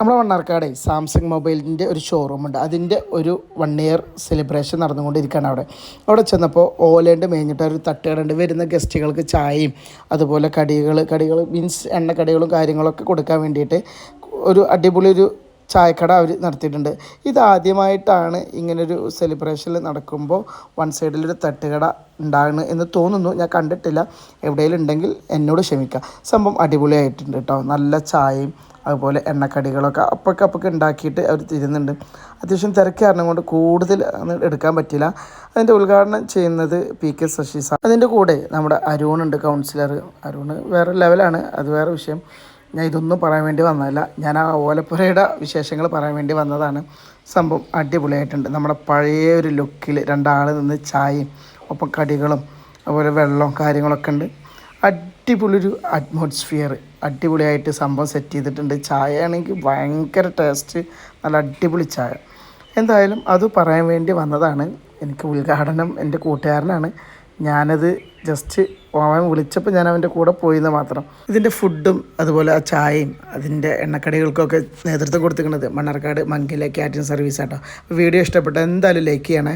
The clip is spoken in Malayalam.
നമ്മുടെ മണ്ണാർക്കാട് സാംസങ് മൊബൈലിന്റെ ഒരു ഷോറൂം ഉണ്ട്. അതിന്റെ ഒരു വൺ ഇയർ സെലിബ്രേഷൻ നടന്നുകൊണ്ടിരിക്കുകയാണ് അവിടെ. അവിടെ ചെന്നപ്പോൾ ഓലേന്റെ മേഞ്ഞിട്ട് ഒരു തട്ടുകടുണ്ട് വരുന്ന ഗസ്റ്റുകൾക്ക് ചായയും അതുപോലെ കടികൾ കടികൾ മീൻസ് എണ്ണക്കടികളും കാര്യങ്ങളൊക്കെ കൊടുക്കാൻ വേണ്ടിയിട്ട് ഒരു അടിപൊളി ഒരു ചായക്കട അവർ നടത്തിയിട്ടുണ്ട്. ഇതാദ്യമായിട്ടാണ് ഇങ്ങനൊരു സെലിബ്രേഷനിൽ നടക്കുമ്പോൾ വൺ സൈഡിലൊരു തട്ടുകട ഉണ്ടാകുന്നു എന്ന് തോന്നുന്നു. ഞാൻ കണ്ടിട്ടില്ല. എവിടെയെങ്കിലും ഉണ്ടെങ്കിൽ എന്നോട് ക്ഷമിക്കാം. സംഭവം അടിപൊളിയായിട്ടുണ്ട് കേട്ടോ നല്ല ചായയും അതുപോലെ എണ്ണക്കടികളൊക്കെ അപ്പൊക്കെ അപ്പൊക്കെ ഉണ്ടാക്കിയിട്ട് അവർ തരുന്നുണ്ട്. അത്യാവശ്യം തിരക്ക് കാരണം കൊണ്ട് കൂടുതൽ എടുക്കാൻ പറ്റില്ല. അതിന്റെ ഉദ്ഘാടനം ചെയ്യുന്നത് പി കെ ശശി സാർ. അതിന്റെ കൂടെ നമ്മുടെ അരുൺ ഉണ്ട് കൗൺസിലർ അരുൺ വേറെ ലെവലാണ് അത് വേറെ വിഷയം. ഞാൻ ഇതൊന്നും പറയാൻ വേണ്ടി വന്നതല്ല. ഞാൻ ആ ഓലപ്പുരയുടെ വിശേഷങ്ങൾ പറയാൻ വേണ്ടി വന്നതാണ്. സംഭവം അടിപൊളിയായിട്ടുണ്ട്. നമ്മുടെ പഴയ ഒരു ലുക്കിൽ രണ്ടാൾ നിന്ന് ചായയും ഒപ്പം കടികളും അതുപോലെ വെള്ളവും കാര്യങ്ങളൊക്കെ ഉണ്ട്. അടിപൊളി ഒരു അറ്റ്മോസ്ഫിയർ അടിപൊളിയായിട്ട് സംഭവം സെറ്റ് ചെയ്തിട്ടുണ്ട്. ചായ ആണെങ്കിൽ ഭയങ്കര ടേസ്റ്റ് നല്ല അടിപൊളി ചായ. എന്തായാലും അത് പറയാൻ വേണ്ടി വന്നതാണ്. എനിക്ക് ഉദ്ഘാടനം എന്റെ കൂട്ടുകാരനാണ്. ഞാനത് ജസ്റ്റ് അവൻ വിളിച്ചപ്പോൾ ഞാൻ അവന്റെ കൂടെ പോയിന്ന് മാത്രം. ഇതിന്റെ ഫുഡും അതുപോലെ ആ ചായയും അതിന്റെ എണ്ണക്കടികൾക്കൊക്കെ നേതൃത്വം കൊടുത്തിരിക്കുന്നത് മണ്ണാർക്കാട് മങ്കിലെ ക്യാറ്ററിംഗ് സർവീസ് ആട്ടോ. വീഡിയോ ഇഷ്ടപ്പെട്ട എന്തായാലും ലൈക്ക് ചെയ്യണേ.